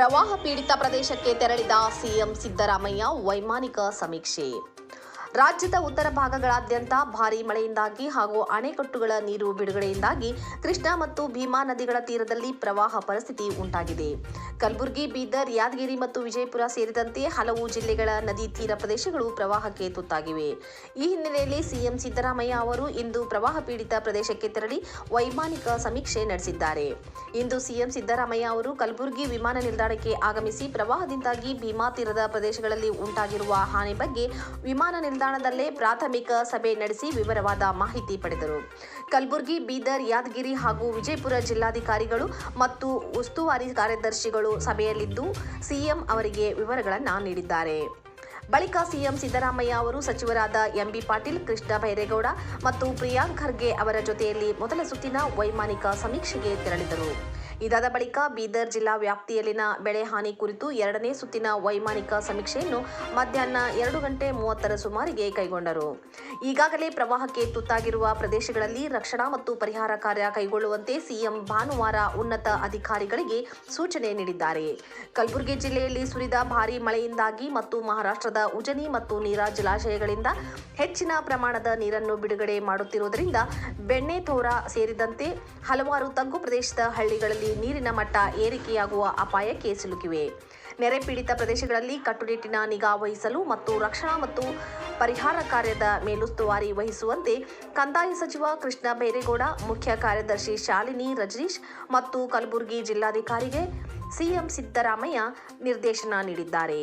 ಪ್ರವಾಹ ಪೀಡಿತ ಪ್ರದೇಶಕ್ಕೆ ತೆರಳಿದ ಸಿಎಂ ಸಿದ್ದರಾಮಯ್ಯ ವೈಮಾನಿಕ ಸಮೀಕ್ಷೆ. ರಾಜ್ಯದ ಉತ್ತರ ಭಾಗಗಳಾದ್ಯಂತ ಭಾರೀ ಮಳೆಯಿಂದಾಗಿ ಹಾಗೂ ಅಣೆಕಟ್ಟುಗಳ ನೀರು ಬಿಡುಗಡೆಯಿಂದಾಗಿ ಕೃಷ್ಣಾ ಮತ್ತು ಭೀಮಾ ನದಿಗಳ ತೀರದಲ್ಲಿ ಪ್ರವಾಹ ಪರಿಸ್ಥಿತಿ ಉಂಟಾಗಿದೆ. ಕಲಬುರಗಿ, ಬೀದರ್, ಯಾದಗಿರಿ ಮತ್ತು ವಿಜಯಪುರ ಸೇರಿದಂತೆ ಹಲವು ಜಿಲ್ಲೆಗಳ ನದಿ ತೀರ ಪ್ರದೇಶಗಳು ಪ್ರವಾಹಕ್ಕೆ ತುತ್ತಾಗಿವೆ. ಈ ಹಿನ್ನೆಲೆಯಲ್ಲಿ ಸಿಎಂ ಸಿದ್ದರಾಮಯ್ಯ ಅವರು ಇಂದು ಪ್ರವಾಹ ಪೀಡಿತ ಪ್ರದೇಶಕ್ಕೆ ತೆರಳಿ ವೈಮಾನಿಕ ಸಮೀಕ್ಷೆ ನಡೆಸಿದ್ದಾರೆ. ಇಂದು ಸಿಎಂ ಸಿದ್ದರಾಮಯ್ಯ ಅವರು ಕಲಬುರಗಿ ವಿಮಾನ ನಿಲ್ದಾಣಕ್ಕೆ ಆಗಮಿಸಿ ಪ್ರವಾಹದಿಂದಾಗಿ ಭೀಮಾ ತೀರದ ಪ್ರದೇಶಗಳಲ್ಲಿ ಉಂಟಾಗಿರುವ ಹಾನಿ ಬಗ್ಗೆ ವಿಮಾನ ನಿಲ್ದಾಣದಲ್ಲೇ ಪ್ರಾಥಮಿಕ ಸಭೆ ನಡೆಸಿ ವಿವರವಾದ ಮಾಹಿತಿ ಪಡೆದರು. ಕಲಬುರಗಿ, ಬೀದರ್, ಯಾದಗಿರಿ ಹಾಗೂ ವಿಜಯಪುರ ಜಿಲ್ಲಾಧಿಕಾರಿಗಳು ಮತ್ತು ಉಸ್ತುವಾರಿ ಕಾರ್ಯದರ್ಶಿಗಳು ಸಭೆಯಲ್ಲಿದ್ದು ಸಿಎಂ ಅವರಿಗೆ ವಿವರಗಳನ್ನು ನೀಡಿದ್ದಾರೆ. ಬಳಿಕ ಸಿಎಂ ಸಿದ್ದರಾಮಯ್ಯ ಅವರು ಸಚಿವರಾದ ಎಂಬಿ ಪಾಟೀಲ್, ಕೃಷ್ಣ ಬೈರೇಗೌಡ ಮತ್ತು ಪ್ರಿಯಾಂಕ್ ಖರ್ಗೆ ಅವರ ಜೊತೆಯಲ್ಲಿ ಮೊದಲ ಸುತ್ತಿನ ವೈಮಾನಿಕ ಸಮೀಕ್ಷೆಗೆ ತೆರಳಿದರು. ಇದಾದ ಬಳಿಕ ಬೀದರ್ ಜಿಲ್ಲಾ ವ್ಯಾಪ್ತಿಯಲ್ಲಿನ ಬೆಳೆ ಹಾನಿ ಕುರಿತು ಎರಡನೇ ಸುತ್ತಿನ ವೈಮಾನಿಕ ಸಮೀಕ್ಷೆಯನ್ನು ಮಧ್ಯಾಹ್ನ ಎರಡು ಗಂಟೆ ಮೂವತ್ತರ ಸುಮಾರಿಗೆ ಕೈಗೊಂಡರು. ಈಗಾಗಲೇ ಪ್ರವಾಹಕ್ಕೆ ತುತ್ತಾಗಿರುವ ಪ್ರದೇಶಗಳಲ್ಲಿ ರಕ್ಷಣಾ ಮತ್ತು ಪರಿಹಾರ ಕಾರ್ಯ ಕೈಗೊಳ್ಳುವಂತೆ ಸಿಎಂ ಭಾನುವಾರ ಉನ್ನತ ಅಧಿಕಾರಿಗಳಿಗೆ ಸೂಚನೆ ನೀಡಿದ್ದಾರೆ. ಕಲಬುರಗಿ ಜಿಲ್ಲೆಯಲ್ಲಿ ಸುರಿದ ಭಾರಿ ಮಳೆಯಿಂದಾಗಿ ಮತ್ತು ಮಹಾರಾಷ್ಟ್ರದ ಉಜನಿ ಮತ್ತು ನೀರಾ ಜಲಾಶಯಗಳಿಂದ ಹೆಚ್ಚಿನ ಪ್ರಮಾಣದ ನೀರನ್ನು ಬಿಡುಗಡೆ ಮಾಡುತ್ತಿರುವುದರಿಂದ ಬೆಣ್ಣೆತೋರ ಸೇರಿದಂತೆ ಹಲವಾರು ತಗ್ಗು ಪ್ರದೇಶದ ಹಳ್ಳಿಗಳಲ್ಲಿ ನೀರಿನ ಮಟ್ಟ ಏರಿಕೆಯಾಗುವ ಅಪಾಯಕ್ಕೆ ಸಿಲುಕಿವೆ. ನೆರೆ ಪೀಡಿತ ಪ್ರದೇಶಗಳಲ್ಲಿ ಕಟ್ಟುನಿಟ್ಟಿನ ನಿಗಾ ವಹಿಸಲು ಮತ್ತು ರಕ್ಷಣಾ ಮತ್ತು ಪರಿಹಾರ ಕಾರ್ಯದ ಮೇಲುಸ್ತುವಾರಿ ವಹಿಸುವಂತೆ ಕಂದಾಯ ಸಚಿವ ಕೃಷ್ಣ ಬೈರೇಗೌಡ ಮುಖ್ಯ ಕಾರ್ಯದರ್ಶಿ ಶಾಲಿನಿ ರಜನೀಶ್ ಮತ್ತು ಕಲಬುರಗಿ ಜಿಲ್ಲಾಧಿಕಾರಿಗೆ ಸಿಎಂ ಸಿದ್ದರಾಮಯ್ಯ ನಿರ್ದೇಶನ ನೀಡಿದ್ದಾರೆ.